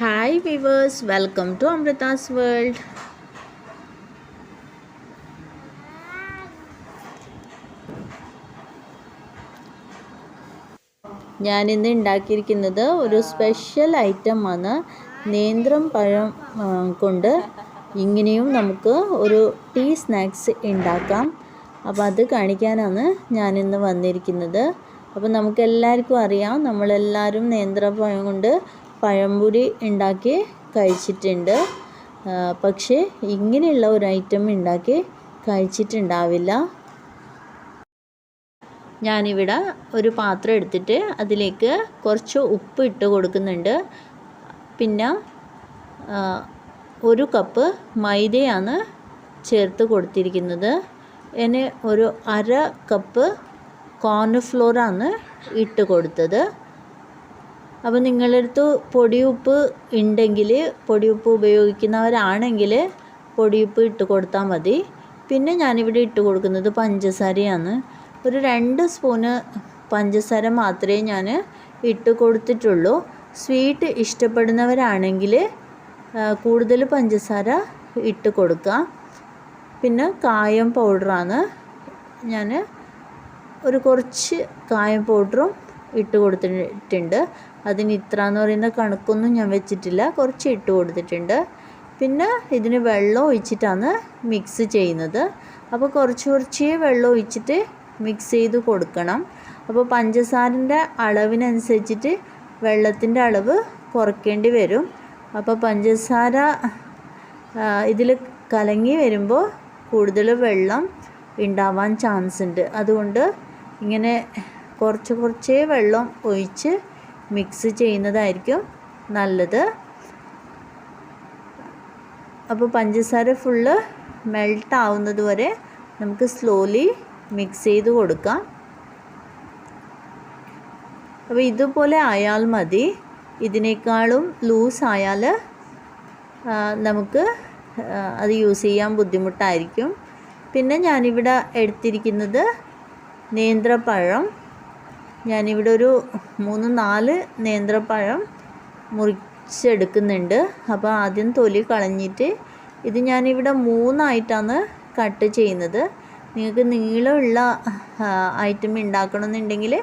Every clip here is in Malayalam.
Hi viewers welcome to Amrita's world ഞാനിന്ന് ഉണ്ടാക്കിയിരിക്കുന്നത് ഒരു സ്പെഷ്യൽ ഐറ്റമാണ് നേന്ത്രം പഴം കൊണ്ട് ഇങ്ങനെയും നമുക്ക് ഒരു ടീ സ്നാക്സ് ഉണ്ടാക്കാം. അപ്പോൾ അത് കാണിക്കാനാണ് ഞാനിന്ന് വന്നിരിക്കുന്നത്. അപ്പോൾ നമുക്ക് എല്ലാവർക്കും അറിയാം. നമ്മളെല്ലാവരും നേന്ത്രപ്പഴം കൊണ്ട് പഴംപൊരി ഉണ്ടാക്കി കഴിച്ചിട്ടുണ്ട്. പക്ഷേ ഇങ്ങനെയുള്ള ഒരു ഐറ്റം ഉണ്ടാക്കി കഴിച്ചിട്ടുണ്ടാവില്ല. ഞാനിവിടെ ഒരു പാത്രം എടുത്തിട്ട് അതിലേക്ക് കുറച്ച് ഉപ്പ് ഇട്ട് കൊടുക്കുന്നുണ്ട്. പിന്നെ ഒരു കപ്പ് മൈദയാണ് ചേർത്ത് കൊടുത്തിരിക്കുന്നത്. ഇനി ഒരു അര കപ്പ് കോൺഫ്ലോറാണ് ഇട്ട് കൊടുത്തത്. അപ്പോൾ നിങ്ങളുടെ അടുത്ത് പൊടിയുപ്പ് ഉണ്ടെങ്കിൽ പൊടിയുപ്പ് ഉപയോഗിക്കുന്നവരാണെങ്കിൽ പൊടിയുപ്പ് ഇട്ട് കൊടുത്താൽ മതി. പിന്നെ ഞാനിവിടെ ഇട്ട് കൊടുക്കുന്നത് പഞ്ചസാരയാണ്. ഒരു രണ്ട് സ്പൂണ് പഞ്ചസാര മാത്രമേ ഞാൻ ഇട്ട് കൊടുത്തിട്ടുള്ളൂ. സ്വീറ്റ് ഇഷ്ടപ്പെടുന്നവരാണെങ്കിൽ കൂടുതൽ പഞ്ചസാര ഇട്ട് കൊടുക്കുക. പിന്നെ കായം പൗഡറാണ് ഞാൻ ഒരു കുറച്ച് കായം പൗഡറും ഇട്ട് കൊടുത്തിട്ടുണ്ട്. അതിന് ഇത്ര എന്ന് പറയുന്ന കണക്കൊന്നും ഞാൻ വെച്ചിട്ടില്ല. കുറച്ച് ഇട്ട് കൊടുത്തിട്ടുണ്ട്. പിന്നെ ഇതിന് വെള്ളം ഒഴിച്ചിട്ടാണ് മിക്സ് ചെയ്യുന്നത്. അപ്പോൾ കുറച്ച് കുറച്ച് വെള്ളം ഒഴിച്ചിട്ട് മിക്സ് ചെയ്ത് കൊടുക്കണം. അപ്പോൾ പഞ്ചസാരന്റെ അളവിനനുസരിച്ചിട്ട് വെള്ളത്തിന്റെ അളവ് കുറയ്ക്കേണ്ടി വരും. അപ്പോൾ പഞ്ചസാര ഇതിൽ കലങ്ങി വരുമ്പോൾ കൂടുതൽ വെള്ളം ഉണ്ടാവാൻ ചാൻസ് ഉണ്ട്. അതുകൊണ്ട് ഇങ്ങനെ കുറച്ച് കുറച്ചേ വെള്ളം ഒഴിച്ച് മിക്സ് ചെയ്യുന്നതായിരിക്കും നല്ലത്. അപ്പോൾ പഞ്ചസാര ഫുള്ള് മെൽട്ട് ആവുന്നത് വരെ നമുക്ക് സ്ലോലി മിക്സ് ചെയ്ത് കൊടുക്കാം. അപ്പോൾ ഇതുപോലെ ആയാൽ മതി. ഇതിനേക്കാളും ലൂസ് ആയാൽ നമുക്ക് അത് യൂസ് ചെയ്യാൻ ബുദ്ധിമുട്ടായിരിക്കും. പിന്നെ ഞാനിവിടെ എടുത്തിരിക്കുന്നത് നേന്ത്രപ്പഴം. ഞാനിവിടെ ഒരു മൂന്ന് നാല് നേന്ത്രപ്പഴം മുറിച്ചെടുക്കുന്നുണ്ട്. അപ്പോൾ ആദ്യം തൊലി കളഞ്ഞിട്ട് ഇത് ഞാനിവിടെ മൂന്നായിട്ടാണ് കട്ട് ചെയ്യുന്നത്. നിങ്ങൾക്ക് നീളമുള്ള ഐറ്റം ഉണ്ടാക്കണമെന്നുണ്ടെങ്കിൽ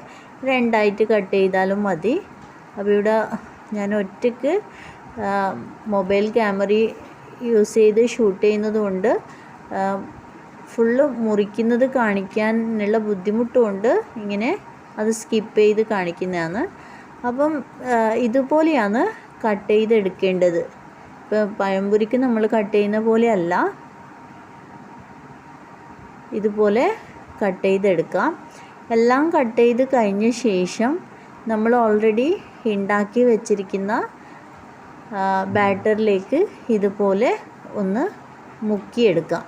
രണ്ടായിട്ട് കട്ട് ചെയ്താലും മതി. അപ്പോൾ ഇവിടെ ഞാൻ ഒറ്റയ്ക്ക് മൊബൈൽ ക്യാമറ യൂസ് ചെയ്ത് ഷൂട്ട് ചെയ്യുന്നതുകൊണ്ട് ഫുള്ള് മുറിക്കുന്നത് കാണിക്കാനുള്ള ബുദ്ധിമുട്ടുകൊണ്ട് ഇങ്ങനെ അത് സ്കിപ്പ് ചെയ്ത് കാണിക്കുന്നതാണ്. അപ്പം ഇതുപോലെയാണ് കട്ട് ചെയ്തെടുക്കേണ്ടത്. ഇപ്പം പഴംപൊരിക്ക് നമ്മൾ കട്ട് ചെയ്യുന്ന പോലെയല്ല. ഇതുപോലെ കട്ട് ചെയ്തെടുക്കാം. എല്ലാം കട്ട് ചെയ്ത് കഴിഞ്ഞ ശേഷം നമ്മൾ ഓൾറെഡി ഉണ്ടാക്കി വെച്ചിരിക്കുന്ന ബാറ്ററിലേക്ക് ഇതുപോലെ ഒന്ന് മുക്കിയെടുക്കാം.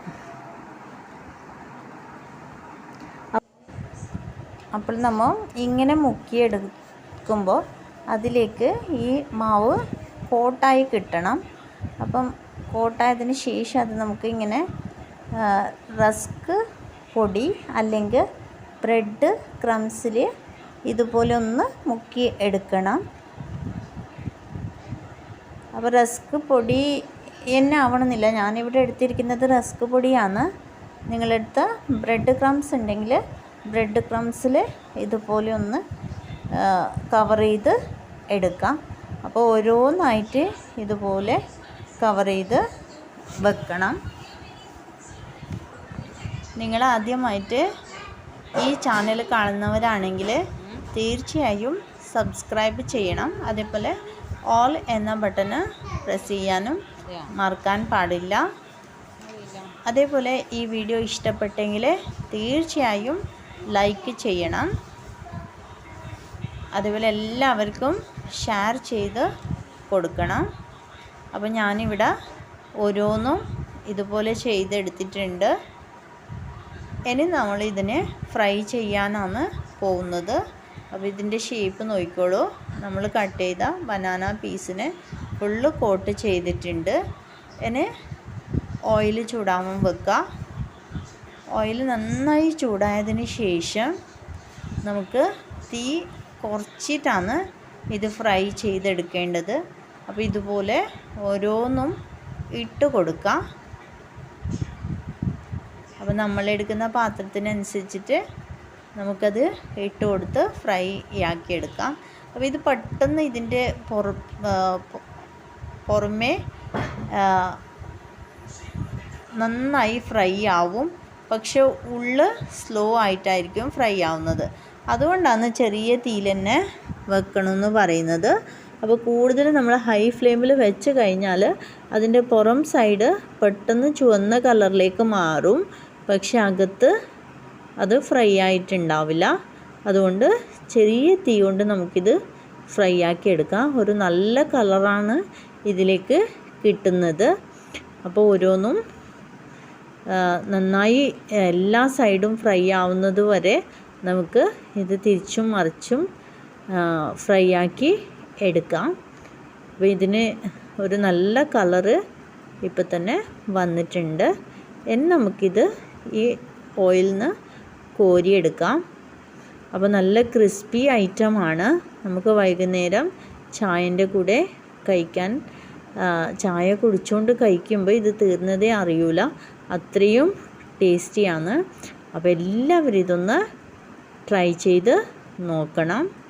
അപ്പോൾ നമ്മൾ ഇങ്ങനെ മുക്കിയെടുക്കുമ്പോൾ അതിലേക്ക് ഈ മാവ് കോട്ടായി കിട്ടണം. അപ്പം കോട്ടായതിന് ശേഷം അത് നമുക്ക് ഇങ്ങനെ റസ്ക് പൊടി അല്ലെങ്കിൽ ബ്രെഡ് ക്രംസിൽ ഇതുപോലെ ഒന്ന് മുക്കി എടുക്കണം. അപ്പോൾ റസ്ക് പൊടി എന്നെ ആവണമെന്നില്ല. ഞാനിവിടെ എടുത്തിരിക്കുന്നത് റസ്ക് പൊടിയാണ്. നിങ്ങളെടുത്ത ബ്രെഡ് ക്രംസ് ഉണ്ടെങ്കിൽ ബ്രെഡ് ക്രംസിൽ ഇതുപോലെ ഒന്ന് കവർ ചെയ്ത് എടുക്കാം. അപ്പോൾ ഓരോന്നായിട്ട് ഇതുപോലെ കവർ ചെയ്ത് വെക്കണം. നിങ്ങൾ ആദ്യമായിട്ട് ഈ ചാനൽ കാണുന്നവരാണെങ്കിൽ തീർച്ചയായും സബ്സ്ക്രൈബ് ചെയ്യണം. അതേപോലെ ഓൾ എന്ന ബട്ടണ് പ്രസ് ചെയ്യാനും മറക്കാൻ പാടില്ല. അതേപോലെ ഈ വീഡിയോ ഇഷ്ടപ്പെട്ടെങ്കിൽ തീർച്ചയായും ലൈക്ക് ചെയ്യണം. അതുപോലെ എല്ലാവർക്കും ഷെയർ ചെയ്ത് കൊടുക്കണം. അപ്പോൾ ഞാനിവിടെ ഓരോന്നും ഇതുപോലെ ചെയ്തെടുത്തിട്ടുണ്ട്. ഇനി നമ്മൾ ഇതിനെ ഫ്രൈ ചെയ്യാനാണ് പോകുന്നത്. അപ്പോൾ ഇതിന്റെ ഷേപ്പ് നോക്കിക്കോളൂ. നമ്മൾ കട്ട് ചെയ്ത ബനാന പീസിന് ഫുള്ള് കോട്ട് ചെയ്തിട്ടുണ്ട്. ഇനി ഓയിൽ ചൂടാവാൻ വെക്കുക. ഓയിൽ നന്നായി ചൂടായതിന് ശേഷം നമുക്ക് തീ കുറച്ചിട്ടാണ് ഇത് ഫ്രൈ ചെയ്തെടുക്കേണ്ടത്. അപ്പോൾ ഇതുപോലെ ഓരോന്നും ഇട്ട് കൊടുക്കാം. അപ്പോൾ നമ്മളെടുക്കുന്ന പാത്രത്തിനനുസരിച്ചിട്ട് നമുക്കത് ഇട്ട് കൊടുത്ത് ഫ്രൈ ആക്കിയെടുക്കാം. അപ്പോൾ ഇത് പെട്ടെന്ന് ഇതിന്റെ പുറ പുറമേ നന്നായി ഫ്രൈ ആവും. പക്ഷെ ഉള്ള് സ്ലോ ആയിട്ടായിരിക്കും ഫ്രൈ ആവുന്നത്. അതുകൊണ്ടാണ് ചെറിയ തീയിൽ തന്നെ വെക്കണമെന്ന് പറയുന്നത്. അപ്പോൾ കൂടുതൽ നമ്മൾ ഹൈ ഫ്ലെയിമിൽ വെച്ച് കഴിഞ്ഞാൽ അതിന്റെ പുറം സൈഡ് പെട്ടെന്ന് ചുവന്ന കളറിലേക്ക് മാറും. പക്ഷെ അകത്ത് അത് ഫ്രൈ ആയിട്ടുണ്ടാവില്ല. അതുകൊണ്ട് ചെറിയ തീ കൊണ്ട് നമുക്കിത് ഫ്രൈ ആക്കി എടുക്കാം. ഒരു നല്ല കളറാണ് ഇതിലേക്ക് കിട്ടുന്നത്. അപ്പോൾ ഓരോന്നും നന്നായി എല്ലാ സൈഡും ഫ്രൈ ആവുന്നത് വരെ നമുക്ക് ഇത് തിരിച്ചും മറിച്ചും ഫ്രൈ ആക്കി എടുക്കാം. അപ്പോൾ ഇതിന് ഒരു നല്ല കളറ് ഇപ്പം തന്നെ വന്നിട്ടുണ്ട്. ഇനി നമുക്കിത് ഈ ഓയിലിൽ നിന്ന് കോരിയെടുക്കാം. അപ്പോൾ നല്ല ക്രിസ്പി ഐറ്റമാണ്. നമുക്ക് വൈകുന്നേരം ചായന്റെ കൂടെ കഴിക്കാൻ ചായ കുടിച്ചുകൊണ്ട് കഴിക്കുമ്പോൾ ഇത് തീർന്നതേ അറിയൂല. അത്രയും ടേസ്റ്റിയാണ്. അപ്പോൾ എല്ലാവരും ഇതൊന്ന് ട്രൈ ചെയ്ത് നോക്കണം.